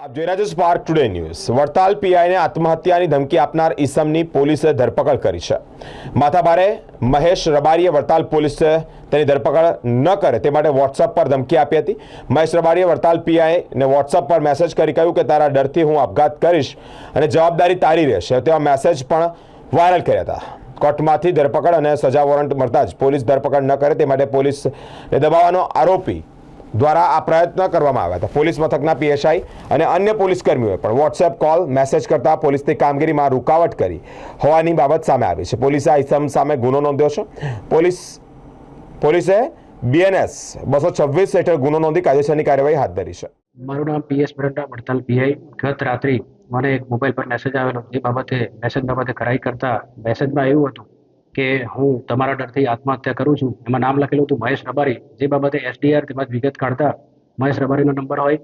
આપ જોઈ રહ્યા છો સ્પાર્ક ટુડે ન્યૂઝ વડતાલ પીઆઈને આત્મહત્યાની ધમકી આપનાર ઈસમની પોલીસે ધરપકડ કરી છે. માથાભારે મહેશ રબારીએ વડતાલ પોલીસે તેની ધરપકડ ન કરે તે માટે વોટ્સઅપ પર ધમકી આપી હતી. મહેશ રબારીએ વડતાલ પીઆઈને વોટ્સઅપ પર મેસેજ કરી કહ્યું કે તારા ડરથી હું આપઘાત કરીશ અને જવાબદારી તારી રહેશે. તેવા મેસેજ પણ વાયરલ કર્યા હતા. કોર્ટમાંથી ધરપકડ અને સજા વોરંટ મળતા જ પોલીસ ધરપકડ ન કરે તે માટે પોલીસને દબાવવાનો આરોપી દ્વારા આ પ્રયત્ન કરવામાં આવ્યા હતા. પોલીસ મથકના પીએસઆઈ અને અન્ય પોલીસ કર્મીઓએ પણ વોટ્સએપ કોલ મેસેજ કરતા પોલીસની કામગીરીમાં રૂકાવટ કરી હોવાની બાબત સામે આવી છે. પોલીસે આ ઇસમ સામે ગુનો નોંધ્યો છે. પોલીસ, પોલીસે બીએનએસ બસો છવ્વીસ હેઠળ ગુનો નોંધી કાયદેસરની કાર્યવાહી હાથ ધરી છે. મારું નામ પીએસ મરંડા વડતાલ પીઆઈ ગત રાત્રિ મને એક મોબાઈલ પર મેસેજ આવેલો. એ બાબતે મેસેજ બાબતે કરાઈ કરતા મેસેજમાં એવું હતું કે હું તમારા ડરથી આત્મહત્યા કરું છું. એમાં નામ લખેલું હતું મહેશ રબારી. જે બાબતે એસડીઆર તેમજ વિગત કાઢતા મહેશ રબારીનો નંબર હોય.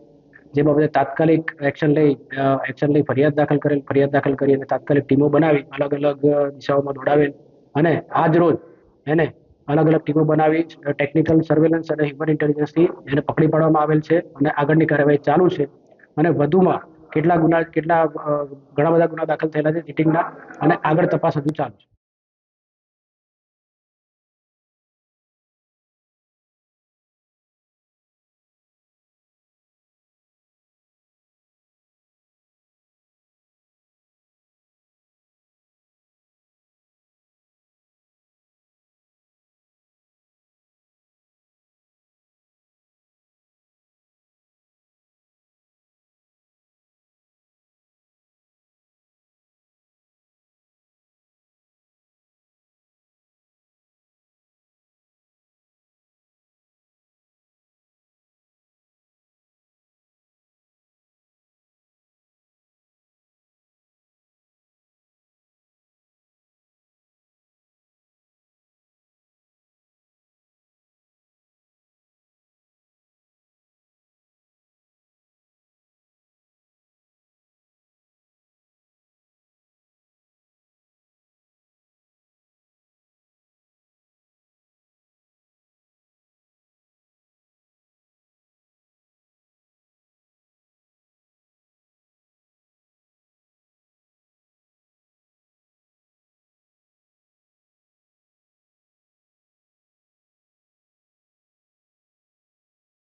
જે બાબતે તાત્કાલિક એક્શન લઈ એક્શન લઈ ફરિયાદ દાખલ કરેલ, ફરિયાદ દાખલ કરી અને તાત્કાલિક ટીમો બનાવી, અલગ અલગ દિશાઓમાં દોડાવેલ. અને આજ રોજ એને અલગ અલગ ટીમો બનાવી ટેકનિકલ સર્વેલન્સ અને હ્યુમન ઇન્ટેલિજન્સથી એને પકડી પાડવામાં આવેલ છે અને આગળની કાર્યવાહી ચાલુ છે. અને વધુમાં કેટલા ગુના, કેટલા ઘણા બધા ગુના દાખલ થયેલા છે ચીટિંગના અને આગળ તપાસ હજુ ચાલુ છે.